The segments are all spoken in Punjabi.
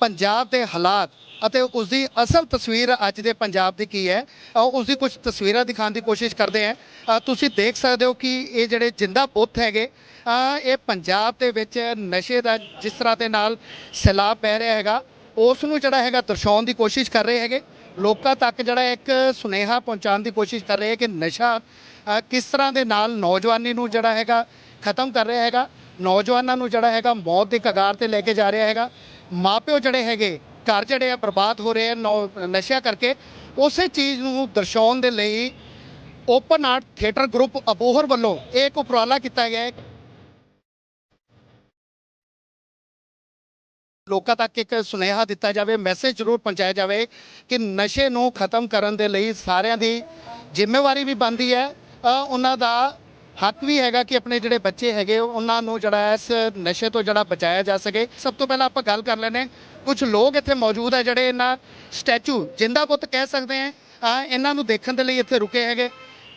ਪੰਜਾਬ ਦੇ ਹਾਲਾਤ ਅਤੇ ਉਸ ਦੀ ਅਸਲ ਤਸਵੀਰ ਅੱਜ ਦੇ ਪੰਜਾਬ ਦੀ ਕੀ ਹੈ ਆਓ ਉਸ ਦੀ ਕੁਝ ਤਸਵੀਰਾਂ ਦਿਖਾਉਣ ਦੀ ਕੋਸ਼ਿਸ਼ ਕਰਦੇ ਹਾਂ। ਤੁਸੀਂ ਦੇਖ ਸਕਦੇ ਹੋ ਕਿ ਇਹ ਜਿਹੜੇ ਜਿੰਦਾ ਬੁੱਤ ਹੈਗੇ ਇਹ ਪੰਜਾਬ ਦੇ ਵਿੱਚ ਨਸ਼ੇ ਦਾ ਜਿਸ ਤਰ੍ਹਾਂ ਦੇ ਨਾਲ ਸੈਲਾਬ ਪੈ ਰਿਹਾ ਹੈਗਾ ਉਸ ਨੂੰ ਜਿਹੜਾ ਹੈਗਾ ਦਰਸਾਉਣ ਦੀ ਕੋਸ਼ਿਸ਼ ਕਰ ਰਹੇ ਹੈਗੇ। ਲੋਕਾਂ ਤੱਕ ਜਿਹੜਾ ਇੱਕ ਸੁਨੇਹਾ ਪਹੁੰਚਾਉਣ ਦੀ ਕੋਸ਼ਿਸ਼ ਕਰ ਰਹੇ ਹੈ ਕਿ ਨਸ਼ਾ ਕਿਸ ਤਰ੍ਹਾਂ ਦੇ ਨਾਲ ਨੌਜਵਾਨੀ ਨੂੰ ਜਿਹੜਾ ਹੈਗਾ ਖਤਮ ਕਰ ਰਿਹਾ ਹੈਗਾ, ਨੌਜਵਾਨਾਂ ਨੂੰ ਜਿਹੜਾ ਹੈਗਾ ਮੌਤ ਦੀ ਕਗਾਰ ਤੇ ਲੈ ਕੇ ਜਾ ਰਿਹਾ ਹੈਗਾ। ਮਾਪਿਓ ਜਿਹੜੇ ਹੈਗੇ, ਘਰ ਜਿਹੜੇ ਆ ਬਰਬਾਦ ਹੋ ਰਹੇ ਆ, ਨੌ- ਨਸ਼ਿਆਂ ਕਰਕੇ, ਉਸੇ ਚੀਜ਼ ਨੂੰ ਦਰਸਾਉਣ ਦੇ ਲਈ open art theatre group Abohar ਵੱਲੋਂ ਇਹ ਇੱਕ ਉਪਰਾਲਾ ਕੀਤਾ ਗਿਆ ਹੈ। ਲੋਕਾਂ ਤੱਕ ਇੱਕ ਸੁਨੇਹਾ ਦਿੱਤਾ ਜਾਵੇ ਮੈਸੇਜ ਜ਼ਰੂਰ ਪਹੁੰਚਾਇਆ ਜਾਵੇ ਕਿ ਨਸ਼ੇ ਨੂੰ ਖਤਮ ਕਰਨ ਦੇ ਲਈ ਸਾਰਿਆਂ ਦੀ ਜ਼ਿੰਮੇਵਾਰੀ ਵੀ ਬਣਦੀ ਹੈ। ਉਹਨਾਂ ਦਾ ਹੱਕ ਵੀ ਹੈਗਾ ਕਿ ਆਪਣੇ ਜਿਹੜੇ ਬੱਚੇ ਹੈਗੇ ਉਹਨਾਂ ਨੂੰ ਜਿਹੜਾ ਇਸ ਨਸ਼ੇ ਤੋਂ ਜਿਹੜਾ ਬਚਾਇਆ ਜਾ ਸਕੇ। ਸਭ ਤੋਂ ਪਹਿਲਾਂ ਆਪਾਂ ਗੱਲ ਕਰ ਲੈਨੇ ਕੁਝ ਲੋਕ ਇੱਥੇ ਮੌਜੂਦ ਹੈ ਜਿਹੜੇ ਇਹਨਾਂ ਸਟੈਚੂ ਜਿੰਦਾ ਪੁੱਤ ਕਹਿ ਸਕਦੇ ਆ ਇਹਨਾਂ ਨੂੰ ਦੇਖਣ ਦੇ ਲਈ ਇੱਥੇ ਰੁਕੇ ਹੈਗੇ।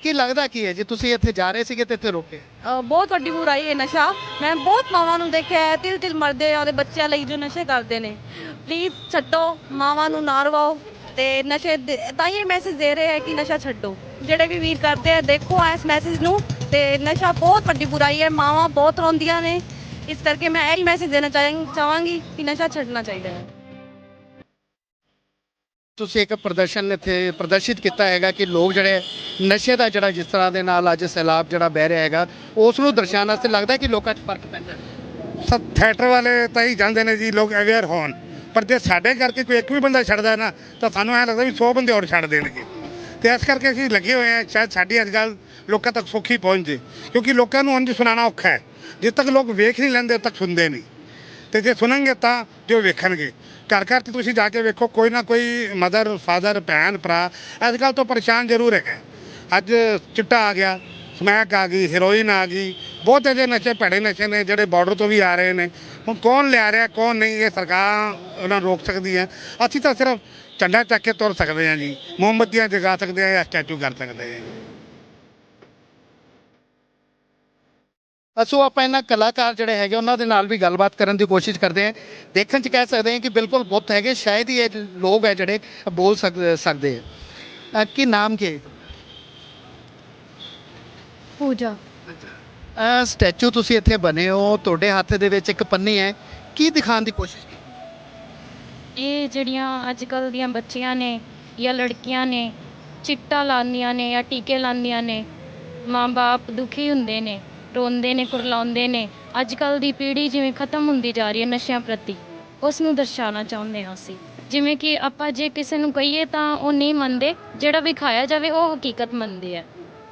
ਕੀ ਲੱਗਦਾ ਕੀ ਹੈ ਜੀ ਤੁਸੀਂ ਇੱਥੇ ਜਾ ਰਹੇ ਸੀਗੇ ਤੇ ਇੱਥੇ ਰੁਕੇ? ਅ, ਬਹੁਤ ਵੱਡੀ ਬੁਰਾਈ ਹੈ ਨਸ਼ਾ। ਮੈਂ ਬਹੁਤ ਮਾਵਾਂ ਨੂੰ ਦੇਖਿਆ ਹੈ ਤਿਲ ਤਿਲ ਮਰਦੇ ਆ ਉਹਦੇ ਬੱਚਿਆਂ ਲਈ ਜੋ ਨਸ਼ੇ ਕਰਦੇ ਨੇ। ਪਲੀਜ਼ ਛੱਡੋ ਮਾਵਾਂ ਨੂੰ ਨਾ ਰਵਾਓ ਤੇ ਨਸ਼ੇ ਦੇ- ਤਾਂ ਹੀ ਮੈਸੇਜ ਦੇ ਰਹੇ ਹੈ ਕਿ ਨਸ਼ਾ ਛੱਡੋ। ਜਿਹੜੇ ਵੀ ਵੀਰ ਕਰਦੇ ਆ ਦੇਖੋ ਇਸ ਮੈਸੇਜ ਨੂੰ। ਤੇ ਨਸ਼ਾ ਬਹੁਤ ਵੱਡੀ ਬੁਰਾਈ ਹੈ ਮਾਵਾਂ ਬਹੁਤ ਰੋਂਦੀਆਂ ਨੇ। ਇਸ ਕਰਕੇ ਮੈਂ ਇਹ ਹੀ ਮੈਸੇਜ ਦੇਣਾ ਚਾਹਾਂ- ਚਾਹਾਂਗੀ ਕਿ ਨਸ਼ਾ ਛੱਡਣਾ ਚਾਹੀਦਾ ਹੈ। ਤੁਸੀਂ ਇੱਕ ਪ੍ਰਦਰਸ਼ਨ ਇੱਥੇ ਪ੍ਰਦਰਸ਼ਿਤ ਕੀਤਾ ਹੈਗਾ ਕਿ ਲੋਕ ਜਿਹੜੇ ਨਸ਼ੇ ਦਾ ਜਿਹੜਾ ਜਿਸ ਤਰ੍ਹਾਂ ਦੇ ਨਾਲ ਅੱਜ ਸੈਲਾਬ ਜਿਹੜਾ ਬਹਿ ਰਿਹਾ ਹੈਗਾ ਉਸ ਨੂੰ ਦਰਸਾਉਣ ਵਾਸਤੇ ਲੱਗਦਾ ਕਿ ਲੋਕਾਂ 'ਚ ਫ਼ਰਕ ਪੈਂਦਾ ਹੈ। ਸਭ ਥੀਏਟਰ ਵਾਲੇ ਤਾਂ ਹੀ ਜਾਂਦੇ ਨੇ ਜੀ ਲੋਕ ਅਵੇਅਰ ਹੋਣ। ਪਰ ਜੇ ਸਾਡੇ ਕਰਕੇ ਕੋਈ ਇੱਕ ਵੀ ਬੰਦਾ ਛੱਡਦਾ ਨਾ ਤਾਂ ਸਾਨੂੰ ਐਂ ਲੱਗਦਾ ਵੀ 100 ਬੰਦੇ ਹੋਰ ਛੱਡ ਦੇਣਗੇ। ਤੇ ਇਸ ਕਰਕੇ ਅਸੀਂ ਲੱਗੇ ਹੋਏ ਆ ਸ਼ਾਇਦ ਸਾਡੀ ਅੱਜ ਕੱਲ੍ਹ ਲੋਕਾਂ ਤੱਕ ਸੌਖੀ ਪਹੁੰਚ ਜੇ। ਕਿਉਂਕਿ ਲੋਕਾਂ ਨੂੰ ਅੰਜ ਸੁਣਾਉਣਾ ਔਖਾ ਹੈ। ਜਦ ਤੱਕ ਲੋਕ ਵੇਖ ਨਹੀਂ ਲੈਂਦੇ, ਉਦੋਂ ਤੱਕ ਸੁਣਦੇ ਨਹੀਂ। ਤੇ ਜੇ ਸੁਣਨਗੇ ਤਾਂ ਜੋ ਵੇਖਣਗੇ। ਘਰ ਘਰ 'ਚ ਤੁਸੀਂ ਜਾ ਕੇ ਵੇਖੋ, ਕੋਈ ਨਾ ਕੋਈ ਮਦਰ ਫਾਦਰ ਭੈਣ, ਭਰਾ ਅੱਜ ਕੱਲ੍ਹ ਤੋਂ ਪਰੇਸ਼ਾਨ ਜ਼ਰੂਰ ਹੈਗਾ। ਅੱਜ ਚਿੱਟਾ ਆ ਗਿਆ ਸਮੈਕ ਆ ਗਈ ਹੀਰੋਇਨ ਆ ਗਈ ਬਹੁਤ ਇਹਦੇ ਨਸ਼ੇ ਭੈੜੇ ਨਸ਼ੇ ਨੇ ਜਿਹੜੇ ਬਾਰਡਰ ਤੋਂ ਵੀ ਆ ਰਹੇ ਨੇ। ਹੁਣ ਕੌਣ ਲਿਆ ਰਿਹਾ ਕੌਣ ਨਹੀਂ ਇਹ ਸਰਕਾਰ ਉਹਨਾਂ ਨੂੰ ਰੋਕ ਸਕਦੀ ਹੈ। ਅਸੀਂ ਤਾਂ ਸਿਰਫ ਝੰਡਾ ਚੱਕ ਕੇ ਤੁਰ ਸਕਦੇ ਹਾਂ ਜੀ। ਮੋਮਬੱਤੀਆਂ ਜਗਾ ਸਕਦੇ ਹਾਂ ਜਾਂ ਸਟੈਚੂ ਕਰ ਸਕਦੇ ਹਾਂ ਅਸੋ ਆਪਾਂ ਇਹਨਾਂ ਕਲਾਕਾਰ ਜਿਹੜੇ ਹੈਗੇ ਉਹਨਾਂ ਦੇ ਨਾਲ ਵੀ ਗੱਲਬਾਤ ਕਰਨ ਦੀ ਕੋਸ਼ਿਸ਼ ਕਰਦੇ ਹਾਂ। ਦੇਖਣ 'ਚ ਕਹਿ ਸਕਦੇ ਹਾਂ ਕਿ ਬਿਲਕੁਲ ਬੁੱਤ ਹੈਗੇ। ਸ਼ਾਇਦ ਹੀ ਇਹ ਲੋਕ ਹੈ ਜਿਹੜੇ ਬੋਲ ਸਕ- ਸਕਦੇ ਆ ਅ, ਕੀ ਨਾਮ ਕੀ ਹੈ? ਪੂਜਾ। ਸਟੈਚੂ ਤੁਸੀਂ ਇੱਥੇ ਬਣੇ ਹੋ, ਤੁਹਾਡੇ ਹੱਥ ਦੇ ਵਿੱਚ ਇੱਕ ਪੰਨੀ ਹੈ। ਕੀ ਦਿਖਾਉਣ ਦੀ ਕੋਸ਼ਿਸ਼ ਕੀਤੀ? ਇਹ ਜਿਹੜੀਆਂ ਅੱਜ ਕੱਲ ਦੀਆਂ ਬੱਚੀਆਂ ਨੇ ਜਾਂ ਲੜਕੀਆਂ ਨੇ, ਚਿੱਟਾ ਲਾਉਂਦੀਆਂ ਨੇ ਜਾਂ ਟੀਕੇ ਲਾਉਂਦੀਆਂ ਨੇ, ਮਾਂ-ਬਾਪ ਦੁਖੀ ਹੁੰਦੇ ਨੇ, ਰੋਂਦੇ ਨੇ, ਕੁਰਲਾਉਂਦੇ ਨੇ। ਅੱਜ ਕੱਲ ਦੀ ਪੀੜ੍ਹੀ ਜਿਵੇਂ ਖਤਮ ਹੁੰਦੀ ਜਾ ਰਹੀ ਹੈ ਨਸ਼ਿਆਂ ਪ੍ਰਤੀ। ਉਸ ਨੂੰ ਦਰਸਾਉਣਾ ਚਾਹੁੰਦੇ ਹਾਂ ਅਸੀਂ। ਜਿਵੇਂ ਕਿ ਆਪਾਂ ਜੇ ਕਿਸੇ ਨੂੰ ਕਹੀਏ ਤਾਂ ਉਹ ਨਹੀਂ ਮੰਨਦੇ, ਜਿਹੜਾ ਵਿਖਾਇਆ ਜਾਵੇ ਉਹ ਹਕੀਕਤ ਮੰਨਦੇ ਆ।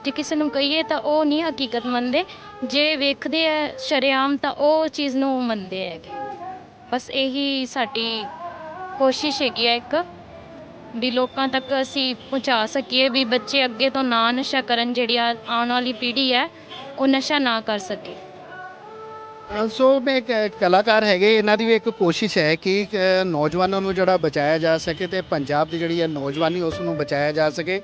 ਜੇ ਕਿਸੇ ਨੂੰ ਕਹੀਏ ਤਾਂ ਉਹ ਨਹੀਂ ਹਕੀਕਤ ਮੰਨਦੇ। ਜੇ ਵੇਖਦੇ ਆ ਸ਼ਰੇਆਮ ਤਾਂ ਉਹ ਚੀਜ਼ ਨੂੰ ਮੰਨਦੇ ਹੈਗੇ। ਬਸ ਇਹੀ ਸਾਡੀ ਕੋਸ਼ਿਸ਼ ਹੈਗੀ ਹੈ ਇੱਕ, ਵੀ ਲੋਕਾਂ ਤੱਕ ਅਸੀਂ ਪਹੁੰਚਾ ਸਕੀਏ, ਵੀ ਬੱਚੇ ਅੱਗੇ ਤੋਂ ਨਾ ਨਸ਼ਾ ਕਰਨ ਜਿਹੜੀ ਆ- ਆਉਣ ਵਾਲੀ ਪੀੜ੍ਹੀ ਹੈ, ਉਹ ਨਸ਼ਾ ਨਾ ਕਰ ਸਕੇ। ਸੋ ਮੈਂ ਇੱਕ ਕਲਾਕਾਰ ਹੈਗੇ ਇਹਨਾਂ ਦੀ ਵੀ ਇੱਕ ਕੋਸ਼ਿਸ਼ ਹੈ ਕਿ ਅ, ਨੌਜਵਾਨਾਂ ਨੂੰ ਜਿਹੜਾ ਬਚਾਇਆ ਜਾ ਸਕੇ ਤੇ ਪੰਜਾਬ ਦੀ ਜਿਹੜੀ ਹੈ ਨੌਜਵਾਨੀ ਉਸ ਨੂੰ ਬਚਾਇਆ ਜਾ ਸਕੇ।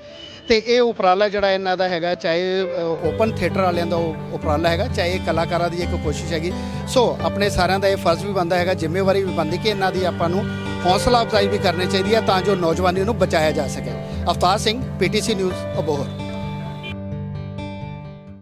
ਤੇ ਇਹ ਉਪਰਾਲਾ ਜਿਹੜਾ ਇਹਨਾਂ ਦਾ ਹੈਗਾ ਚਾਹੇ ਓਪਨ ਥੀਏਟਰ ਵਾਲਿਆਂ ਦਾ ਉਹ ਉਪਰਾਲਾ ਹੈਗਾ ਚਾਹੇ ਇਹ ਕਲਾਕਾਰਾਂ ਦੀ ਇੱਕ ਕੋਸ਼ਿਸ਼ ਹੈਗੀ। ਸੋ ਆਪਣੇ ਸਾਰਿਆਂ ਦਾ ਇਹ ਫਰਜ਼ ਵੀ ਬਣਦਾ ਹੈਗਾ ਜ਼ਿੰਮੇਵਾਰੀ ਵੀ ਬਣਦੀ ਕਿ ਇਹਨਾਂ ਦੀ ਆਪਾਂ ਨੂੰ ਹੌਸਲਾ ਅਫਜ਼ਾਈ ਵੀ ਕਰਨੀ ਚਾਹੀਦੀ ਹੈ ਤਾਂ ਜੋ ਨੌਜਵਾਨੀ ਨੂੰ ਬਚਾਇਆ ਜਾ ਸਕੇ। Avtar Singh PTC news Abohar.